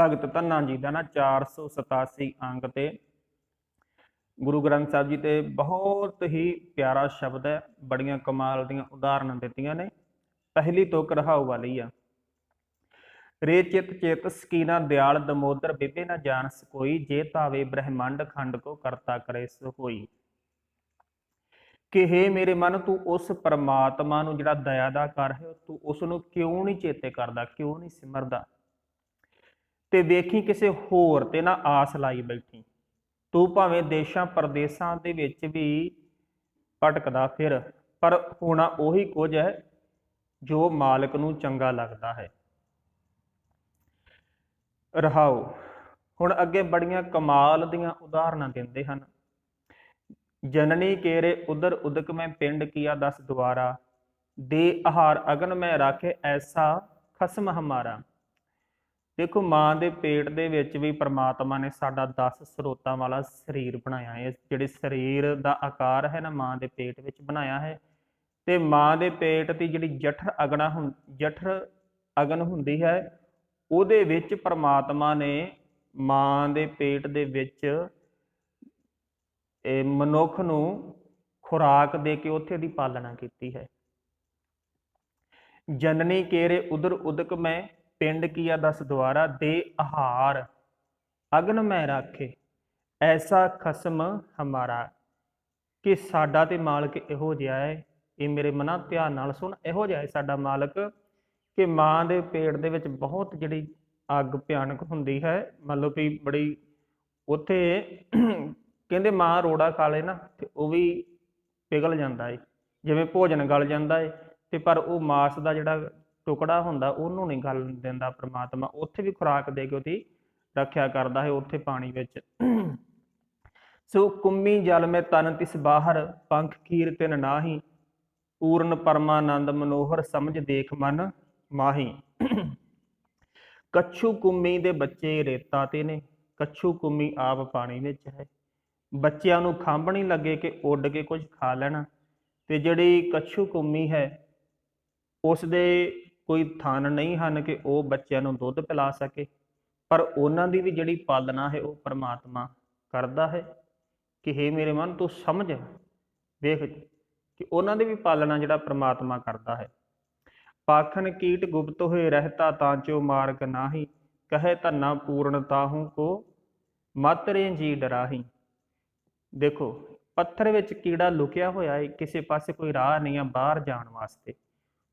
ਭਗਤ ਧੰਨਾ ਜੀ ਦਾ ਨਾ 487 ਅੰਗ ਤੇ ਗੁਰੂ ਗ੍ਰੰਥ ਸਾਹਿਬ ਜੀ ਤੇ ਬਹੁਤ ਹੀ ਪਿਆਰਾ ਸ਼ਬਦ ਹੈ, ਬੜੀਆਂ ਕਮਾਲ ਦੀਆਂ ਉਦਾਹਰਨਾਂ ਦਿੱਤੀਆਂ ਨੇ। ਪਹਿਲੀ ਤੋਂ ਰਹਾਉ ਵਾਲੀ ਆ। ਰੇ ਚਿਤ ਚੇਤ ਸਕੀਨਾ ਦਿਆਲ ਦਮੋਦਰ, ਬਿਬੇ ਨਾ ਜਾਣਸ ਕੋਈ ਜੇ ਤਾਵੇ ਬ੍ਰਹਮੰਡ ਖੰਡ ਕੋ ਕਰਤਾ ਕਰੇ ਸੋ ਹੋਈ ਕਿ ਹੇ ਮੇਰੇ ਮਨ, ਤੂੰ ਉਸ ਪਰਮਾਤਮਾ ਨੂੰ ਜਿਹੜਾ ਦਇਆ ਦਾ ਕਰ ਹੈ, ਤੂੰ ਉਸ ਨੂੰ ਕਿਉਂ ਨਹੀਂ ਚੇਤੇ ਕਰਦਾ, ਕਿਉਂ ਨਹੀਂ ਸਿਮਰਦਾ? ਤੇ ਵੇਖੀ ਕਿਸੇ ਹੋਰ ਤੇ ਨਾ ਆਸ ਲਾਈ ਬੈਠੀ। ਤੂੰ ਭਾਵੇਂ ਦੇਸ਼ਾਂ ਪਰਦੇਸਾਂ ਦੇ ਵਿੱਚ ਵੀ ਭਟਕਦਾ ਫਿਰ, ਪਰ ਹੋਣਾ ਉਹੀ ਕੁਝ ਹੈ ਜੋ ਮਾਲਕ ਨੂੰ ਚੰਗਾ ਲੱਗਦਾ ਹੈ। ਰਹਾਓ, ਹੁਣ ਅੱਗੇ ਬੜੀਆਂ ਕਮਾਲ ਦੀਆਂ ਉਦਾਹਰਨਾਂ ਦਿੰਦੇ ਹਨ। ਜਨਨੀ ਕੇਰੇ ਉਦਰ ਉਦਕ ਮੈਂ ਪਿੰਡ ਕੀਆ ਦਸ ਦੁਆਰਾ, ਦੇ ਆਹਾਰ ਅਗਨ ਮੈਂ ਰਾਖੇ ਐਸਾ ਖਸਮ ਹਮਾਰਾ। ਦੇਖੋ, ਮਾਂ ਦੇ ਪੇਟ ਦੇ ਵਿੱਚ ਵੀ ਪ੍ਰਮਾਤਮਾ ਨੇ ਸਾਡਾ 10 ਸਰੋਤਾਂ ਵਾਲਾ ਸਰੀਰ ਬਣਾਇਆ ਹੈ। ਜਿਹੜੇ ਸਰੀਰ ਦਾ ਆਕਾਰ ਹੈ ਨਾ, ਮਾਂ ਦੇ ਪੇਟ ਵਿੱਚ ਬਣਾਇਆ ਹੈ। ਤੇ ਮਾਂ ਦੇ ਪੇਟ ਦੀ ਜਿਹੜੀ ਜਠਰ ਅਗਣਾ ਹੁੰ, ਜਠਰ ਅਗਨ ਹੁੰਦੀ ਹੈ, ਉਹਦੇ ਵਿੱਚ ਪ੍ਰਮਾਤਮਾ ਨੇ ਮਾਂ ਦੇ ਪੇਟ ਦੇ ਵਿੱਚ ਇਹ ਮਨੁੱਖ ਨੂੰ ਖੁਰਾਕ ਦੇ ਕੇ ਉੱਥੇ ਦੀ ਪਾਲਣਾ ਕੀਤੀ ਹੈ। ਜਨਨੀ ਕੇਰੇ ਉਦਰ ਉਦਕ ਮੈਂ ਪਿੰਡ ਕੀਆ ਦਸ ਦੁਆਰਾ? ਦੇ ਆਹਾਰ। ਅਗਨ ਮੈਂ ਰਾਖੇ, ਐਸਾ ਖਸਮ ਹਮਾਰਾ। ਕਿ ਸਾਡਾ ਤੇ ਮਾਲਕ ਇਹੋ ਜਿਹਾ ਹੈ ਇਹ ਮੇਰੇ ਮਨਾ ਧਿਆਨ ਨਾਲ ਸੁਣ। ਇਹੋ ਜਿਹਾ ਹੈ ਸਾਡਾ ਮਾਲਕ ਕਿ ਮਾਂ ਦੇ ਪੇਟ ਦੇ ਵਿੱਚ ਬਹੁਤ ਜਿਹੜੀ ਅੱਗ ਭਿਆਨਕ ਹੁੰਦੀ ਹੈ। ਮੰਨ ਲਓ ਕਿ ਬੜੀ ਉੱਥੇ ਕਹਿੰਦੇ ਮਾਂ ਰੋੜਾ ਖਾ ਲੇ ਨਾ, ਤੇ ਉਹ ਵੀ ਪਿਘਲ ਜਾਂਦਾ ਏ। ਜਿਵੇਂ ਭੋਜਨ ਗਲ ਜਾਂਦਾ ਏ। ਤੇ ਪਰ ਉਹ ਮਾਸ ਦਾ ਜਿਹੜਾ ਟੁਕੜਾ ਹੁੰਦਾ, ਉਹਨੂੰ ਨਹੀਂ ਗੱਲ ਦਿੰਦਾ ਪ੍ਰਮਾਤਮਾ। ਉੱਥੇ ਵੀ ਖੁਰਾਕ ਦੇ ਕੇ ਉਹਦੀ ਰੱਖਿਆ ਕਰਦਾ ਹੈ ਉੱਥੇ ਪਾਣੀ ਵਿੱਚ। ਸੋ ਕੁੰਮੀ ਜਲ ਮੈਂ ਤਨ ਤਿਸ ਬਾਹਰ, ਪੰਖ ਕੀਰਤਨ ਨਾਹੀ, ਪੂਰਨ ਪਰਮਾਨੰਦ ਮਨੋਹਰ ਸਮਝ ਦੇਖ ਮਨ ਮਾਹੀ। ਕੱਛੂ ਕੁੰਮੀ ਦੇ ਬੱਚੇ ਰੇਤਾ ਤੇ ਨੇ ਕੱਛੂ ਕੁੰਮੀ ਆਪ ਪਾਣੀ ਵਿੱਚ ਹੈ। ਬੱਚਿਆਂ ਨੂੰ ਖੰਭ ਨਹੀਂ ਲੱਗੇ ਕਿ ਉੱਡ ਕੇ ਕੁਝ ਖਾ ਲੈਣਾ। ਤੇ ਜਿਹੜੀ ਕੱਛੂ ਕੁੰਮੀ ਹੈ ਉਸ ਦੇ ਕੋਈ ਥਣ ਨਹੀਂ ਹਨ ਕਿ ਉਹ ਬੱਚਿਆਂ ਨੂੰ ਦੁੱਧ ਪਿਲਾ ਸਕੇ, ਪਰ ਉਹਨਾਂ ਦੀ ਵੀ ਜਿਹੜੀ ਪਾਲਣਾ ਹੈ ਉਹ ਪਰਮਾਤਮਾ ਕਰਦਾ ਹੈ ਕਿ हे ਮੇਰੇ ਮਨ, ਤੂੰ ਸਮਝ, ਵੇਖ ਕਿ ਉਹਨਾਂ ਦੀ ਵੀ ਪਾਲਣਾ ਜਿਹੜਾ ਪਰਮਾਤਮਾ ਕਰਦਾ ਹੈ। ਪਾਖਨ ਕੀਟ ਗੁਪਤ ਹੋਏ ਰਹਤਾ ਤਾਂ ਚੋ ਮਾਰਗ ਨਾਹੀ, ਕਹੇ ਧੰਨਾ ਪੂਰਨ ਤਾਹੂ ਕੋ ਮਾਤਰੇ ਜੀ ਡਰਾਹੀ। ਦੇਖੋ, ਪੱਥਰ ਵਿੱਚ ਕੀੜਾ ਲੁਕਿਆ ਹੋਇਆ ਹੈ ਕਿਸੇ ਪਾਸੇ ਕੋਈ ਰਾਹ ਨਹੀਂ ਆ ਬਾਹਰ ਜਾਣ ਵਾਸਤੇ।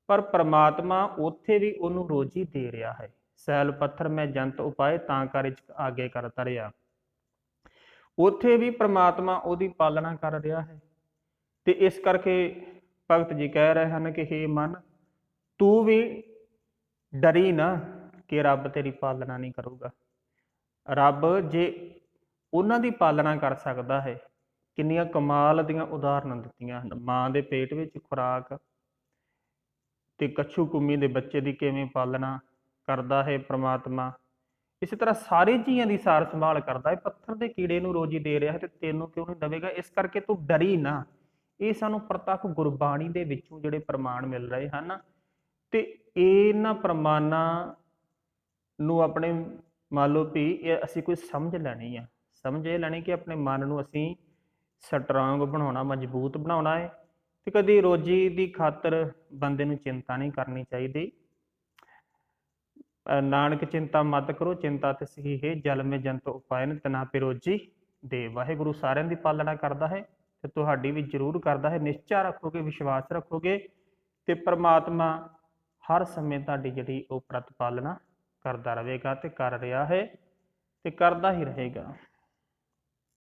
ਪਰ ਪ੍ਰਮਾਤਮਾ ਉੱਥੇ ਵੀ ਉਹਨੂੰ ਰੋਜੀ ਦੇ ਰਿਹਾ ਹੈ। ਸੈਲ, ਪੱਥਰ, ਮੈਂ ਜੰਤ ਉਪਾਏ ਤਾਂ ਕਰ ਇਚ ਆਗੇ ਕਰ ਤਰਿਆ ਉੱਥੇ ਵੀ ਪ੍ਰਮਾਤਮਾ ਉਹਦੀ ਪਾਲਣਾ ਕਰ ਰਿਹਾ ਹੈ। ਤੇ ਇਸ ਕਰਕੇ ਭਗਤ ਜੀ ਕਹਿ ਰਹੇ ਹਨ ਕਿ हे ਮਨ, ਤੂੰ ਵੀ ਡਰੀ ਨਾ ਕਿ ਰੱਬ ਤੇਰੀ ਪਾਲਣਾ ਨਹੀਂ ਕਰੂਗਾ। ਰੱਬ ਜੇ ਉਹਨਾਂ ਦੀ ਪਾਲਣਾ ਕਰ ਸਕਦਾ ਹੈ, ਕਿੰਨੀਆਂ ਕਮਾਲ ਦੀਆਂ ਉਦਾਹਰਨਾਂ ਦਿੱਤੀਆਂ ਹਨ। ਮਾਂ ਦੇ ਪੇਟ ਵਿੱਚ ਖੁਰਾਕ ਤੇ ਕੱਛੂ ਕੁੰਮੀ ਦੇ ਬੱਚੇ ਦੀ ਕਿਵੇਂ ਪਾਲਣਾ ਕਰਦਾ ਹੈ ਪ੍ਰਮਾਤਮਾ? ਇਸੇ ਤਰ੍ਹਾਂ ਸਾਰੇ ਜੀਆਂ ਦੀ ਸਾਰ ਸੰਭਾਲ ਕਰਦਾ ਹੈ, ਪੱਥਰ ਦੇ ਕੀੜੇ ਨੂੰ ਰੋਜੀ ਦੇ ਰਿਹਾ ਹੈ ਤੇ ਤੈਨੂੰ ਕਿਉਂ ਨਹੀਂ ਦਵੇਗਾ? ਇਸ ਕਰਕੇ ਤੂੰ ਡਰੀ ਨਾ। ਇਹ ਸਾਨੂੰ ਪ੍ਰਤੱਖ ਗੁਰਬਾਣੀ ਦੇ ਵਿੱਚੋਂ ਜਿਹੜੇ ਪ੍ਰਮਾਣ ਮਿਲ ਰਹੇ ਹਨ ਤੇ ਇਹਨਾਂ ਪ੍ਰਮਾਣਾਂ ਨੂੰ ਆਪਣੇ ਮੰਨ ਲਓ ਵੀ ਇਹ ਅਸੀਂ ਕੋਈ ਸਮਝ ਲੈਣੀ ਆ। ਸਮਝ ਇਹ ਲੈਣੀ ਕਿ ਆਪਣੇ ਮਨ ਨੂੰ ਅਸੀਂ ਸਟਰੋਂਗ ਬਣਾਉਣਾ, ਮਜ਼ਬੂਤ ਬਣਾਉਣਾ ਹੈ। ਤੇ ਕਦੀ ਰੋਜੀ ਦੀ ਖਾਤਰ ਬੰਦੇ ਨੂੰ ਚਿੰਤਾ ਨਹੀਂ ਕਰਨੀ ਚਾਹੀਦੀ। ਨਾਨਕ, ਚਿੰਤਾ ਮਤ ਕਰੋ, ਚਿੰਤਾ ਤੇ ਸਹੀ ਹੈ। ਜਲ ਮੇ ਜੰਤ ਉਪਾਇਨ ਤਨਾ ਪੇ ਰੋਜੀ ਦੇ। ਵਾਹਿਗੁਰੂ ਸਾਰਿਆਂ ਦੀ ਪਾਲਣਾ ਕਰਦਾ ਹੈ ਤੇ ਤੁਹਾਡੀ ਵੀ ਜ਼ਰੂਰ ਕਰਦਾ ਹੈ। ਨਿਸ਼ਚਾ ਰੱਖੋਗੇ, ਵਿਸ਼ਵਾਸ ਰੱਖੋਗੇ ਤੇ ਪ੍ਰਮਾਤਮਾ ਹਰ ਸਮੇਂ ਤੁਹਾਡੀ ਜਿਹੜੀ ਉਹ ਪ੍ਰਤਪਾਲਨਾ ਕਰਦਾ ਰਹੇਗਾ ਤੇ ਕਰ ਰਿਹਾ ਹੈ ਤੇ ਕਰਦਾ ਹੀ ਰਹੇਗਾ।